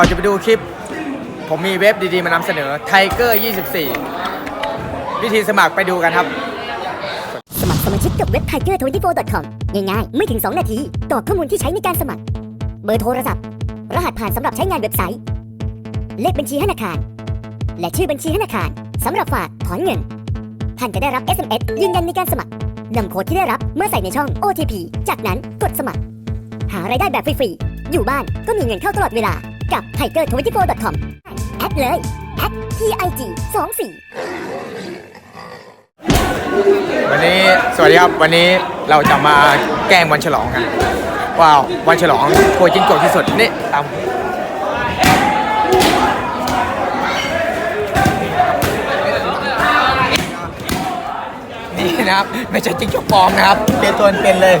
ก่อนจะไปดูคลิป ผมมีเว็บดีๆมานำเสนอ Tiger 24 วิธีสมัครไปดูกันครับ สมัครสมาชิกกับเว็บ tiger24.com ง่ายๆ ไม่ถึง 2 นาทีกรอกข้อมูลที่ใช้ในการสมัคร เบอร์โทรศัพท์ รหัสผ่านสำหรับใช้งานเว็บไซต์ เลขบัญชีธนาคาร และชื่อบัญชีธนาคารสำหรับฝากถอนเงิน ท่านจะได้รับ SMS ยืนยันในการสมัครนำโค้ดที่ได้รับเมื่อใส่ในช่อง OTP จากนั้นกดสมัคร หารายได้แบบฟรีๆอยู่บ้านก็มีเงินเข้าตลอดเวลา กับ tiger24.com แอดเลยแอด @tig 24 วันนี้สวัสดีครับวันนี้เราจะมาแกล้งวันฉลองกันว้าววันฉลองโคจิ้งโกที่สุดนี่ตามนี่นะครับ ไม่ใช่จิ้งจกปลอมนะครับ เป็นตัวเป็นเลย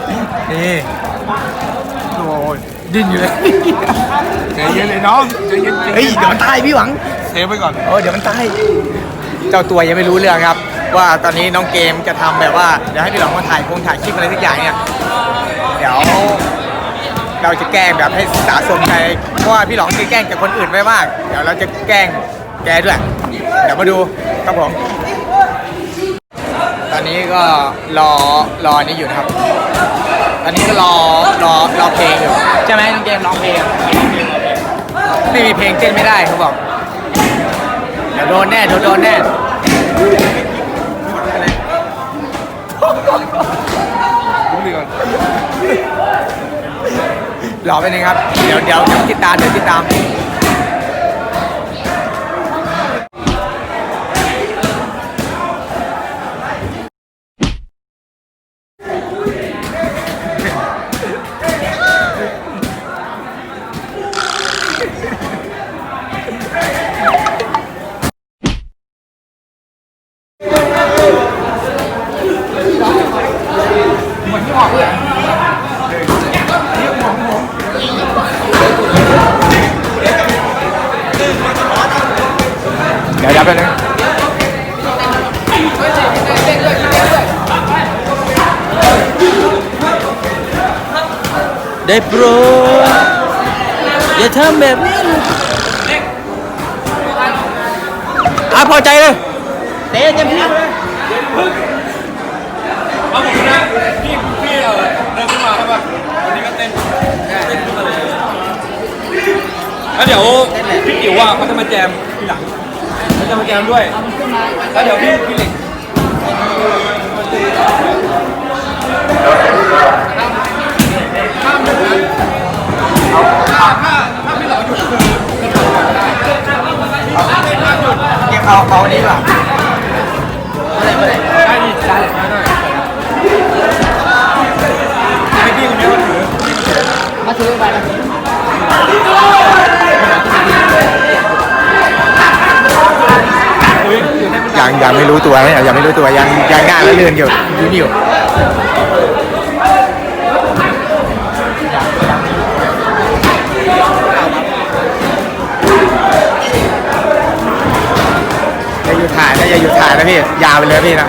นี่โอ้ยดิ้นอยู่เลย ใจเย็นเลยน้องใจเย็นใจเฮ้ยเย็นเดี๋ยวมันตายพี่หวังเซฟไว้ก่อนโอ้เดี๋ยวมันตายเจ้าตัวยังไม่รู้เรื่องครับ ว่าตอนนี้น้องเกมจะทำแบบว่าเดี๋ยวให้พี่หลองมาถ่ายคงถ่ายคลิปอะไรสักอย่างเนี่ยเดี๋ยวเราจะแกล้งแบบให้สะสมใจเพราะว่าพี่หลองเคยแกล้งกับคนอื่นไว้มาก เดี๋ยวเราจะแกล้งแกด้วย เดี๋ยวมาดูครับผม ตอนนี้ก็รอรอนี่อยู่นะครับ ตอนนี้ก็รอรอรอเพลงอยู่ ใช่ไหมน้องเกมร้องเพลง ไม่มีเพลงเต้นไม่ได้เขาบอกเดี๋ยวโดนแน่เดี๋ยวโดนแน่หล่อไปนึ่งครับเดี๋ยวเดี๋ยวเดี๋ยวติดตามเดี๋ยวติดตาม ดี๋ยวเดี๋ยวไปบนึงได้โปรดอย่าทำแบบนี้เลยอะพอใจเลยเตะเต็มที่เลยเอาผมนะพี่พี่เออเดินขึ้นมาครับว่าวันนี้ก็เต้นเต้นขึ้นมาเลยแล้วเดี๋ยวพี่ติ๋วอะเขาจะมาแจมทีหลังเขา จะมาแจมด้วย แล้วเดี๋ยวพี่พี่เหล็กเกมเอาเอาอันนี้ป่ะได้ดิได้เลยได้ได้ให้พี่คนนี้มาถือไป ยังยังไม่รู้ตัวนะยังไม่รู้ตัวยังยังงานแล้วเลื่อนอยู่ยุ่นอยู่อย่าหยุดถ่ายนะอย่าหยุดถ่ายนะพี่ยาวไปเลยพี่นะ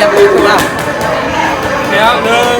ียบรับเกียร์ตัวเรา เดี๋ยวหนึ่ง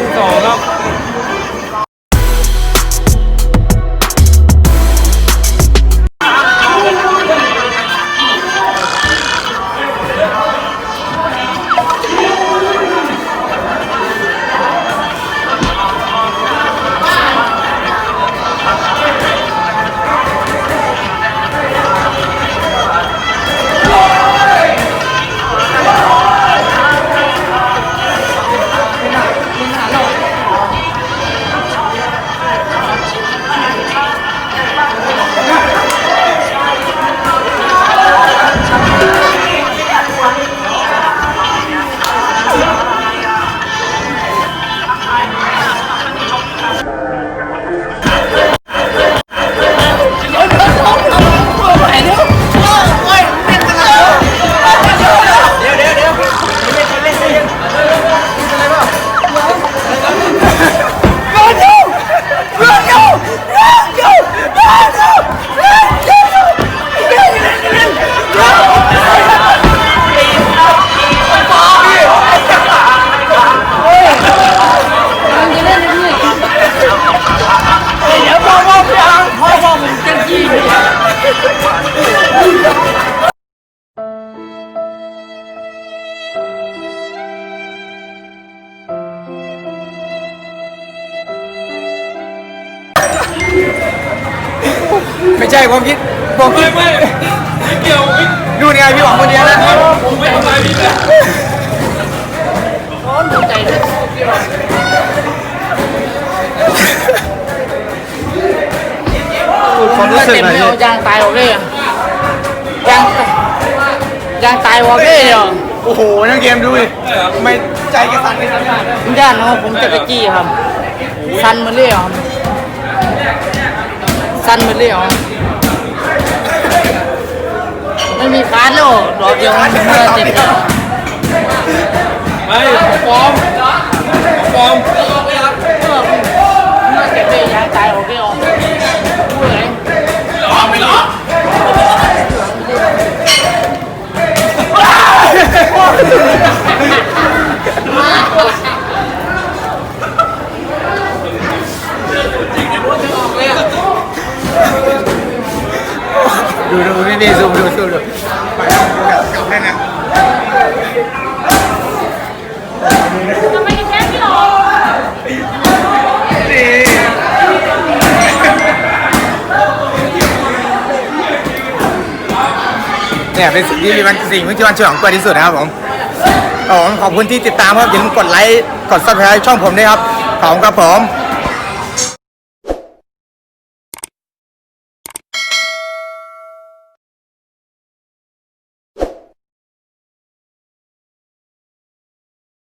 ไม่ใช่ผมคิดผมคิไม่ดไม่ไม่เกี่ยวไม่ดูไงพี่หวังคนเดียวแล้วผมไม่ทำลายพี่เลยความรู้สึกหน่อยเต็มพี่ยางตายโอเคอะยางยางตายโอเคเหรอโอ้โหนักเกมดูดิไม่ใจกระสันเลยครับคุณย่านเนาะผมจะไปจี้ครับ สันมันเลยเหรอ สันมันเลยเหรอไม่มีคาร์ดแล้วดอกเดียวมันเมื่อติดไม่ฟอร์ม เนี่ยเป็นสิ่งที่มันสิ่งที่มันช่วยของกล้วที่สุดนะครับผมครับผมขอบคุณที่ติดตามครับอย่าลืมกดไลค์กดซับสไครต์ช่องผมด้วยครับขอบคุณครับผม